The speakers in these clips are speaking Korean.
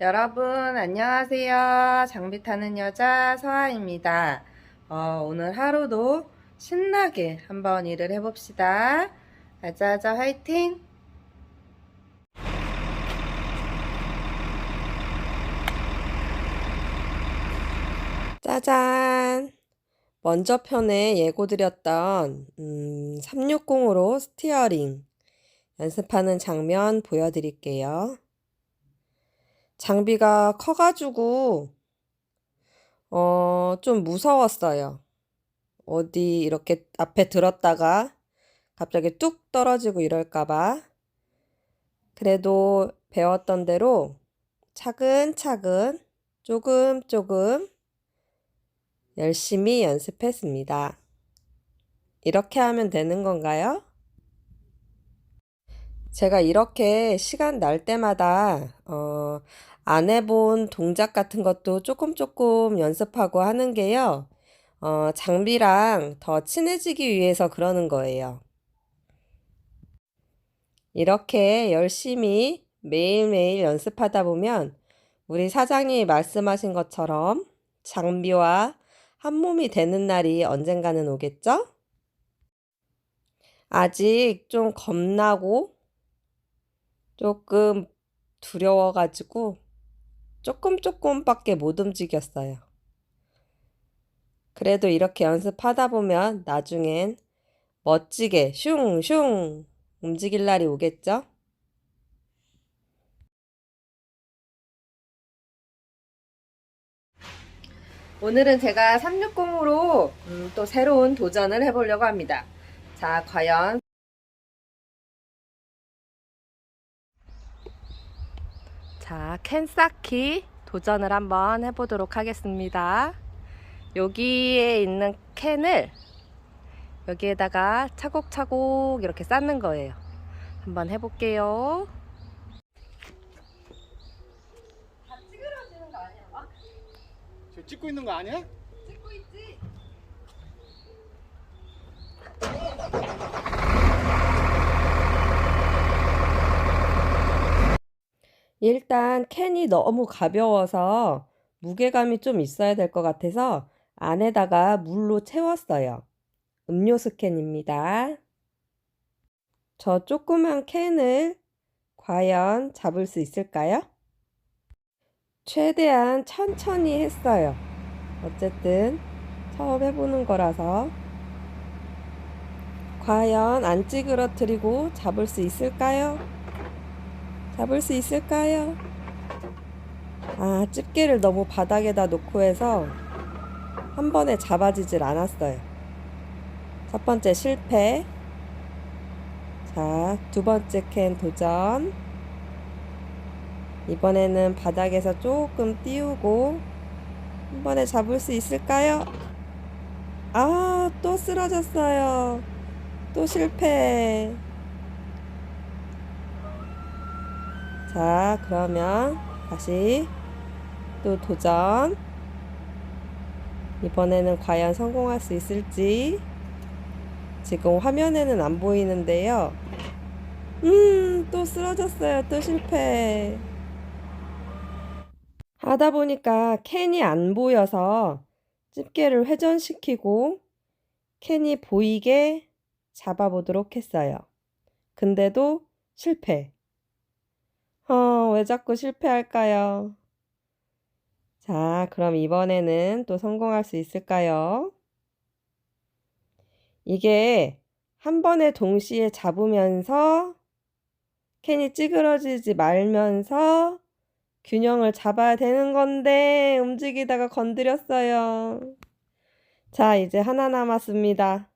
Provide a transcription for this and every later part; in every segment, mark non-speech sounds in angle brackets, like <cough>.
여러분 안녕하세요. 장비 타는 여자 서아입니다. 어, 오늘 하루도 신나게 한번 일을 해봅시다. 아자아자 화이팅! 짜잔! 먼저 편에 예고드렸던 음, 360으로 스티어링 연습하는 장면 보여드릴게요. 장비가 커가지고, 어, 좀 무서웠어요. 어디 이렇게 앞에 들었다가 갑자기 뚝 떨어지고 이럴까봐. 그래도 배웠던 대로 차근차근 조금 조금 열심히 연습했습니다. 이렇게 하면 되는 건가요? 제가 이렇게 시간 날 때마다 어, 안 해본 동작 같은 것도 조금 조금 연습하고 하는 게요. 어, 장비랑 더 친해지기 위해서 그러는 거예요. 이렇게 열심히 매일매일 연습하다 보면 우리 사장님이 말씀하신 것처럼 장비와 한 몸이 되는 날이 언젠가는 오겠죠? 아직 좀 겁나고 조금 두려워가지고 조금 조금밖에 못 움직였어요. 그래도 이렇게 연습하다 보면 나중엔 멋지게 슝슝 움직일 날이 오겠죠? 오늘은 제가 360으로 또 새로운 도전을 해보려고 합니다. 자, 과연 자, 캔 쌓기 도전을 한번 해보도록 하겠습니다. 여기에 있는 캔을 여기에다가 차곡차곡 이렇게 쌓는 거예요. 한번 해볼게요. 다 찌그러지는 거 아니야, 막? 저 찍고 있는 거 아니야? 찍고 있지? 일단 캔이 너무 가벼워서 무게감이 좀 있어야 될 것 같아서 안에다가 물로 채웠어요. 음료수 캔입니다. 저 조그만 캔을 과연 잡을 수 있을까요? 최대한 천천히 했어요. 어쨌든 처음 해보는 거라서 과연 안 찌그러뜨리고 잡을 수 있을까요? 잡을 수 있을까요? 아, 집게를 너무 바닥에다 놓고 해서 한 번에 잡아지질 않았어요. 첫 번째 실패. 자, 두 번째 캔 도전. 이번에는 바닥에서 조금 띄우고 한 번에 잡을 수 있을까요? 아, 또 쓰러졌어요. 또 실패. 자, 그러면 다시 또 도전. 이번에는 과연 성공할 수 있을지. 지금 화면에는 안 보이는데요. 음, 또 쓰러졌어요. 또 실패. 하다 보니까 캔이 안 보여서 집게를 회전시키고 캔이 보이게 잡아보도록 했어요. 근데도 실패. 어, 왜 자꾸 실패할까요? 자, 그럼 이번에는 또 성공할 수 있을까요? 이게 한 번에 동시에 잡으면서 캔이 찌그러지지 말면서 균형을 잡아야 되는 건데 움직이다가 건드렸어요. 자, 이제 하나 남았습니다.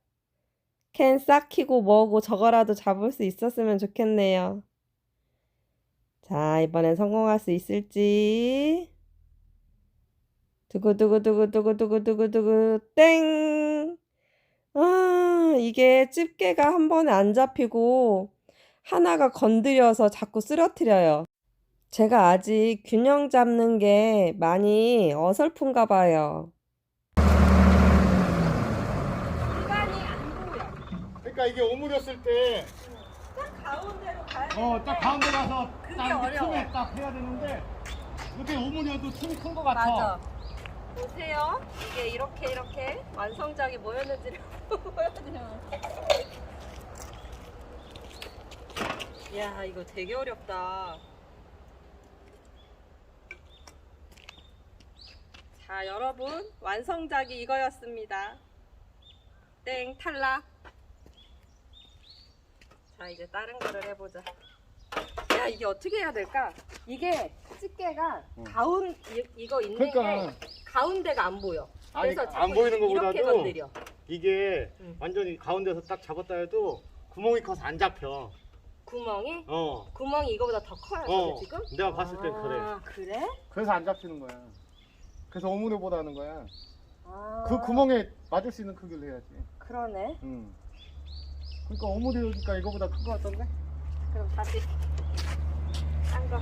캔 싹히고 뭐고 저거라도 잡을 수 있었으면 좋겠네요. 자, 이번엔 성공할 수 있을지. 두구두구두구두구두구두구두구 땡! 아, 이게 집게가 한 번에 안 잡히고 하나가 건드려서 자꾸 쓰러뜨려요. 제가 아직 균형 잡는 게 많이 어설픈가 봐요. 그러니까 이게 오므렸을 때, 딱 가운데로 가야 어, 딱 가운데 가서 그게 딱 이렇게 어려워. 틈에 딱 해야 되는데, 이렇게 오므려도 틈이 큰거 같아. 맞아. 보세요. 이게 이렇게 이렇게 완성작이 뭐였는지를 <laughs> 보여드려요. 야, 이거 되게 어렵다. 자, 여러분, 완성작이 이거였습니다. 땡, 탈락. 자, 이제 다른 거를 해보자. 야, 이게 어떻게 해야 될까? 이게 집게가 응. 가운, 이, 이거 있는 그러니까 게 가운데가 안 보여. 아니, 그래서 안 자꾸 보이는 이렇게 것보다도 건드려. 이게 응. 완전히 가운데서 딱 잡았다 해도 구멍이 커서 안 잡혀. 구멍이? 어. 구멍이 이거보다 더 커요, 어. 지금? 내가 봤을 땐 그래. 아, 그래? 그래서 안 잡히는 거야. 그래서 오므려 보다 하는 거야. 아, 그 구멍에 맞을 수 있는 크기로 해야지. 그러네. 응. 그러니까 오므리니까 이거보다 큰 거 같던데? 그럼 다시 딴 거.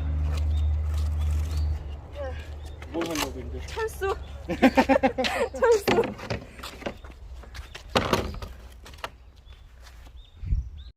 뭘 하려고 이제. 철수. <laughs>